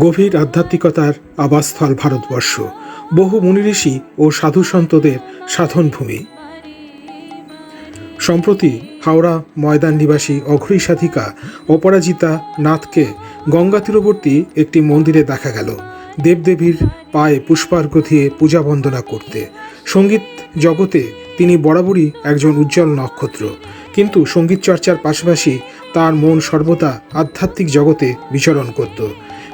গভীর আধ্যাত্মিকতার আবাসস্থল ভারতবর্ষ। বহু মুনিঋষি ও সাধু সন্তদের সাধনভূমি। সম্প্রতি হাওড়া ময়দান নিবাসী অঘরী সাধিকা অপরাজিতা নাথকে গঙ্গা তীরবর্তী একটি মন্দিরে দেখা গেল। দেবদেবীর পায়ে পুষ্পার্ঘ্য দিয়ে পূজা বন্দনা করতে। সংগীত জগতে তিনি বরাবরই একজন উজ্জ্বল নক্ষত্র। কিন্তু সংগীত চর্চার পাশাপাশি তার মন সর্বদা আধ্যাত্মিক জগতে বিচরণ করত।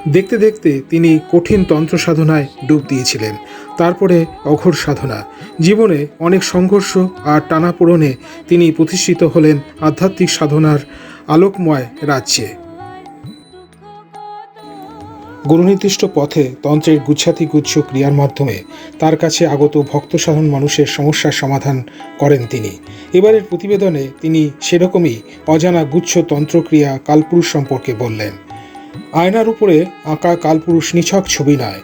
দেখতে দেখতে তিনি কঠিন তন্ত্র সাধনায় ডুব দিয়েছিলেন। তারপরে অঘোর সাধনা। জীবনে অনেক সংঘর্ষ আর টানাপোড়নে তিনি প্রতিষ্ঠিত হলেন আধ্যাত্মিক সাধনার আলোকময় রাজ্যে। গুরুনির্দিষ্ট পথে তন্ত্রের গুচ্ছাতি গুচ্ছ ক্রিয়ার মাধ্যমে তার কাছে আগত ভক্ত সাধারণ মানুষের সমস্যার সমাধান করেন তিনি। এবারের প্রতিবেদনে তিনি সেরকমই অজানা গুচ্ছ তন্ত্রক্রিয়া কালপুরুষ সম্পর্কে বললেন। আয়নার উপরে আঁকা কালপুরুষ নিছক ছবি নয়,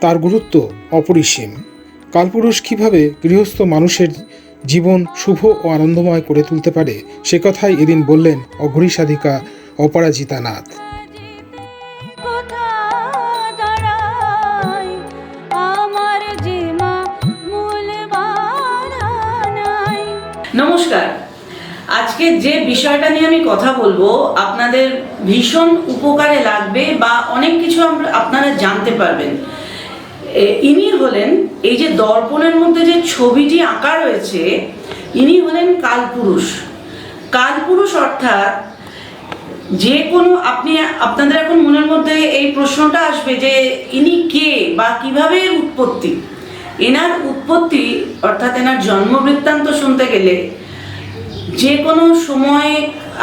তার গুরুত্ব অপরিসীম। কালপুরুষ কীভাবে গৃহস্থ মানুষের জীবন শুভ ও আনন্দময় করে তুলতে পারে, সে কথাই এদিন বললেন অঘরী সাধিকা অপরাজিতা নাথ। নমস্কার। আজকে যে বিষয়টা নিয়ে আমি কথা বলব, আপনাদের ভীষণ উপকারে লাগবে বা অনেক কিছু আপনারা জানতে পারবেন। ইনি হলেন, এই যে দর্পণের মধ্যে যে ছবিটি আঁকা রয়েছে, ইনি হলেন কালপুরুষ। কালপুরুষ অর্থাৎ যে কোনো, আপনি, আপনাদের এখন মনের মধ্যে এই প্রশ্নটা আসবে যে ইনি কে বা কীভাবে উৎপত্তি? এনার উৎপত্তি অর্থাৎ এনার জন্ম বৃত্তান্ত শুনতে গেলে যে কোনো সময়ে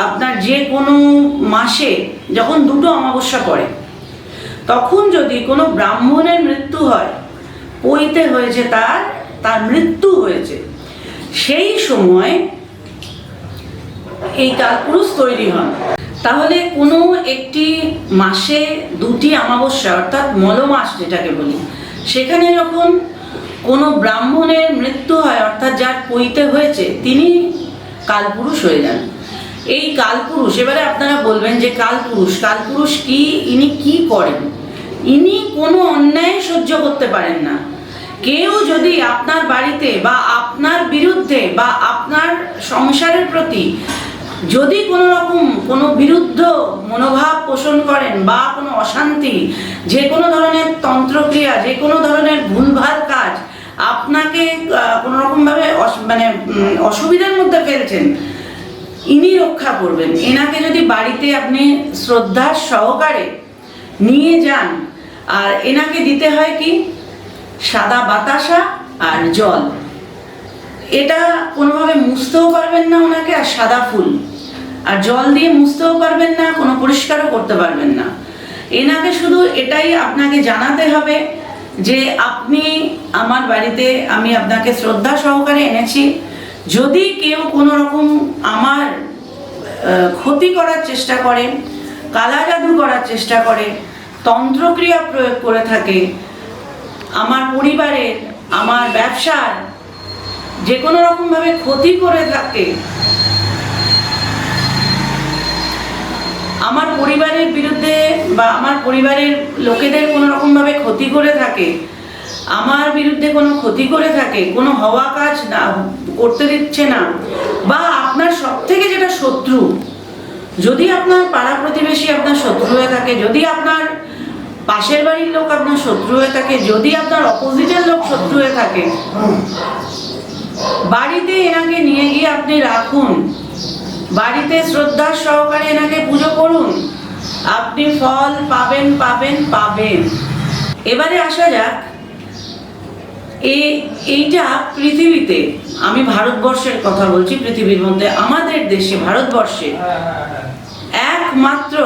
আপনার যে কোনো মাসে যখন দুটো অমাবস্যা পড়ে, তখন যদি কোনো ব্রাহ্মণের মৃত্যু হয়, পইতে হয়েছে তার তার মৃত্যু হয়েছে। সেই সময় এই কালপুরুষ তৈরি হন। তাহলে কোনো একটি মাসে দুটি অমাবস্যা অর্থাৎ মলমাস যেটাকে বলি, সেখানে যখন কোনো ব্রাহ্মণের মৃত্যু হয়, অর্থাৎ যার পইতে হয়েছে, তিনি কালপুরুষ হয়ে যান। এই কালপুরুষ, এবারে আপনারা বলবেন যে কালপুরুষ কালপুরুষ কি, ইনি কি করেন? ইনি কোনো অন্যায় সহ্য করতে পারেন না। কেউ যদি আপনার বাড়িতে বা আপনার বিরুদ্ধে বা আপনার সংসারের প্রতি যদি কোনো রকম কোনো বিরুদ্ধ মনোভাব পোষণ করেন বা কোনো অশান্তি, যে কোনো ধরনের তন্ত্রক্রিয়া, যে কোনো ধরনের ভুলভাল কাজ আপনাকে আহ, কোনো রকমভাবে অস- মানে অসুবিধার মধ্যে ফেলছেন। ইনি রক্ষা করবেন। এনাকে যদি বাড়িতে আপনি শ্রদ্ধা সহকারে নিয়ে যান, আর এনাকে দিতে হয় কি? সাদা বাতাসা আর জল। এটা কোনোভাবে মুছতেও পারবেন না ওনাকে, আর সাদা ফুল। আর জল দিয়ে মুছতেও পারবেন না, কোনো পরিষ্কারও করতে পারবেন না। এনাকে শুধু এটাই আপনাকে জানাতে হবে যে আপনি আমার বাড়িতে আমি আপনাকে শ্রদ্ধা সহকারে এনেছি। যদি কেউ কোনো রকম আমার ক্ষতি করার চেষ্টা করে, কালা জাদু করার চেষ্টা করে, তন্ত্রক্রিয়া প্রয়োগ করে থাকে, আমার পরিবারের, আমার ব্যবসার যে কোনো রকমভাবে ক্ষতি করে থাকে আমার পরিবারের বিরুদ্ধে বা আমার পরিবারের লোকেদের কোনো রকমভাবে ক্ষতি করে থাকে, আমার বিরুদ্ধে কোনো ক্ষতি করে থাকে, কোনো হওয়া কাজ না, করতে দিচ্ছে না, বা আপনার সব থেকে যেটা শত্রু, যদি আপনার পাড়া প্রতিবেশী আপনার শত্রু হয়ে থাকে, যদি আপনার পাশের বাড়ির লোক আপনার শত্রু হয়ে থাকে, যদি আপনার অপোজিটের লোক শত্রু হয়ে থাকে, বাড়িতে এনাকে নিয়ে গিয়ে আপনি রাখুন। বাড়িতে শ্রদ্ধা সহকারে এনাকে পুজো করুন। আপনি ফল পাবেন পাবেন পাবেন। এবারে আসা যাক। এই এইটা পৃথিবীতে, আমি ভারতবর্ষের কথা বলছি, পৃথিবীর মধ্যে আমাদের দেশে, ভারতবর্ষে একমাত্র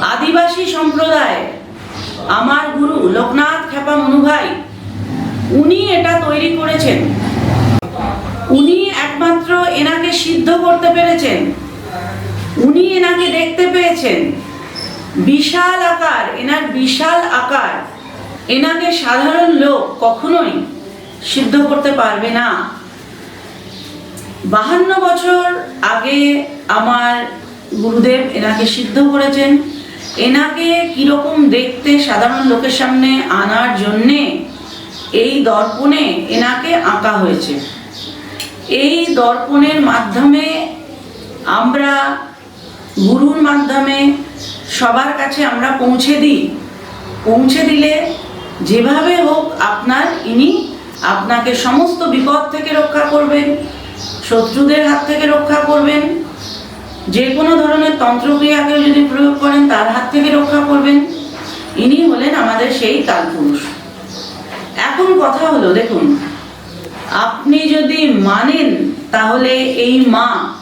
আদিবাসী সম্প্রদায় আমার গুরু লোকনাথ খেপা মনুভাই উনি এটা তৈরি করেছেন। উনি একমাত্র এনাকে সিদ্ধ করতে পেরেছেন। উনি এনাকে দেখতে পেয়েছেন। বিশাল আকার, এনার বিশাল আকার। এনাকে সাধারণ লোক কখনোই সিদ্ধ করতে পারবে না। বাহান্ন বছর আগে আমার গুরুদেব এনাকে সিদ্ধ করেছেন। এনাকে কীরকম দেখতে সাধারণ লোকের সামনে আনার জন্যে এই দর্পণে এনাকে আঁকা হয়েছে। এই দর্পণের মাধ্যমে আমরা, গুরুর মাধ্যমে সবার কাছে আমরা পৌঁছে দিই। পৌঁছে দিলে যেভাবে হোক আপনার, ইনি আপনাকে সমস্ত বিপদ থেকে রক্ষা করবেন, শত্রুদের হাত থেকে রক্ষা করবেন, যে কোনো ধরনের তন্ত্রক্রিয়াকেও যদি প্রয়োগ করেন, তার হাত থেকে রক্ষা করবেন। ইনি হলেন আমাদের সেই কালপুরুষ এখন কথা হলো, দেখুন আপনি যদি মানেন, তাহলে এই মা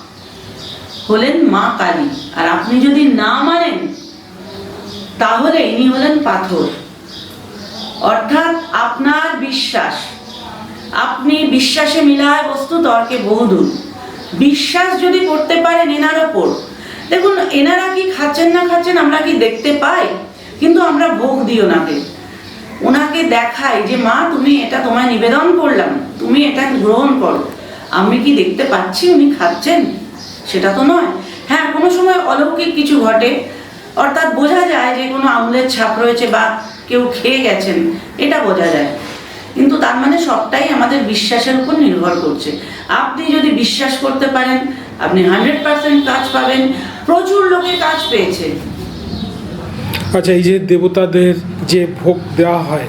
হলেন মা কালী। আর আপনি যদি না মানেন, তাহলে ইনি হলেন পাথর। অর্থাৎ আপনার বিশ্বাস। আপনি বিশ্বাসে মিলায় বস্তু তর্কে বহুদূর। বিশ্বাস যদি করতে পারেন এনার ওপর, দেখুন, এনারা কি খাচ্ছেন না খাচ্ছেন আমরা কি দেখতে পাই? কিন্তু আমরা ভোগ দিই ওনাকে ওনাকে দেখাই যে, মা, তুমি এটা তোমায় নিবেদন করলাম। তুমি এটা গ্রহণ করো। আমি কি দেখতে পাচ্ছি উনি খাচ্ছেন? সেটা তো নয়। হ্যাঁ কোনো সময় অলৌকিক কিছু ঘটে। অর্থাৎ বোঝা যায় যে, কোনো আঙুলের ছাপ রয়েছে বা কেউ খেয়ে গেছেন। এটা বোঝা যায়। কিন্তু তার মানে সবটাই আমাদের বিশ্বাসের উপর নির্ভর করছে। আপনি যদি বিশ্বাস করতে পারেন, আপনি হান্ড্রেড পার্সেন্ট কাজ পাবেন। প্রচুর লোকে কাজ পেয়েছে। আচ্ছা এই যে দেবতাদের যে ভোগ দেওয়া হয়,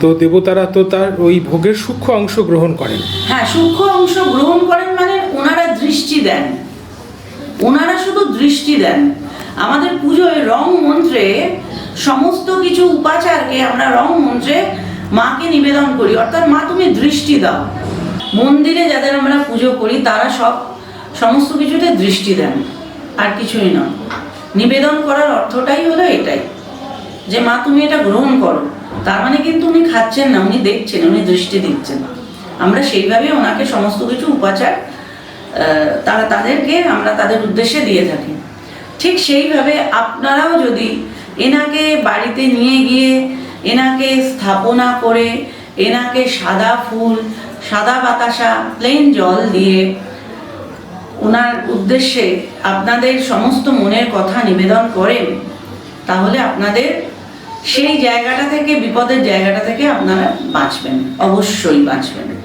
তো দেবতারা তো তার ওই ভোগের সূক্ষ্ম অংশ গ্রহণ করেন। হ্যাঁ সূক্ষ্ম অংশ গ্রহণ করেন মানে ওনারা দৃষ্টি দেন। ওনারা শুধু দৃষ্টি দেন। আমাদের পুজোয় রং মন্ত্রে সমস্ত কিছু উপাচারকে আমরা রং মন্ত্রে মাকে নিবেদন করি। অর্থাৎ মা, তুমি দৃষ্টি দাও। মন্দিরে যাদের আমরা পুজো করি, তারা সব, সমস্ত কিছুতে দৃষ্টি দেন। আর কিছুই না নিবেদন করার অর্থটাই হলো এটাই। যে, মা, তুমি এটা গ্রহণ করো। তার মানে কিন্তু উনি খাচ্ছেন না, উনি দেখছেন, উনি দৃষ্টি দিচ্ছেন। আমরা সেইভাবে ওনাকে সমস্ত কিছু উপাচার তারা তাদেরকে আমরা তাদের উদ্দেশ্যে দিয়ে থাকি। ঠিক সেইভাবে আপনারাও যদি এনাকে বাড়িতে নিয়ে গিয়ে, এনাকে স্থাপনা করে, এনাকে সাদা ফুল, সাদা বাতাসা প্লেন জল দিয়ে ওনার উদ্দেশ্যে আপনাদের সমস্ত মনের কথা নিবেদন করেন, তাহলে আপনাদের সেই জায়গাটা থেকে বিপদের জায়গাটা থেকে আপনারা বাঁচবেন অবশ্যই বাঁচবেন।